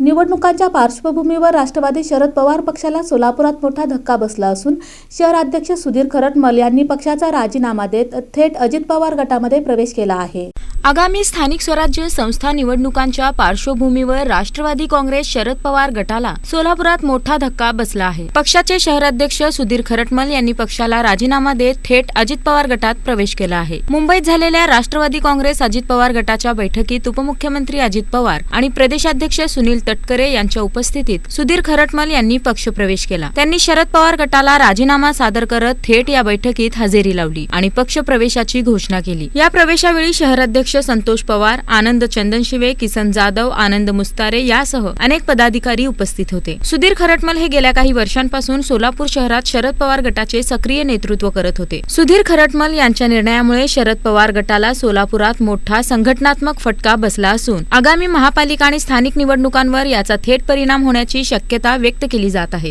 निवडणुकांच्या पार्श्वभूमीवर राष्ट्रवादी शरद पवार पक्षाला सोलापुरात मोठा धक्का बसला असून शहराध्यक्ष सुधीर खरटमल यांनी पक्षाचा राजीनामा देत थेट अजित पवार गटामध्ये प्रवेश केला आहे. आगामी स्थानिक स्वराज्य संस्था निवडणुकांच्या पार्श्वभूमीवर राष्ट्रवादी काँग्रेस शरद पवार गटाला सोलापुरात मोठा धक्का बसला आहे. पक्षाचे शहराध्यक्ष सुधीर खरटमल यांनी पक्षाला राजीनामा देत थेट अजित पवार गटात प्रवेश केला आहे. मुंबईत झालेल्या राष्ट्रवादी काँग्रेस अजित पवार गटाच्या बैठकीत उपमुख्यमंत्री अजित पवार आणि प्रदेशाध्यक्ष सुनील तटकरे यांच्या उपस्थितीत सुधीर खरटमल यांनी पक्षप्रवेश केला. त्यांनी शरद पवार गटाला राजीनामा सादर करत थेट या बैठकीत हजेरी लावली आणि पक्षप्रवेशाची घोषणा केली. या प्रवेशावेळी शहराध्यक्ष संतोष पवार आनंद चंदनशिवे किसन जाधव आनंद मुस्तारे यासह अनेक पदाधिकारी उपस्थित होते. सुधीर खरटमल हे गेल्या काही वर्षांपासून सोलापूर शहरात शरद पवार गटाचे सक्रिय नेतृत्व करत होते. सुधीर खरटमल यांच्या निर्णयामुळे शरद पवार गटाला सोलापुरात मोठा संघटनात्मक फटका बसला असून आगामी महापालिका आणि स्थानिक निवडणुकांवर याचा थेट परिणाम होण्याची शक्यता व्यक्त केली जात आहे.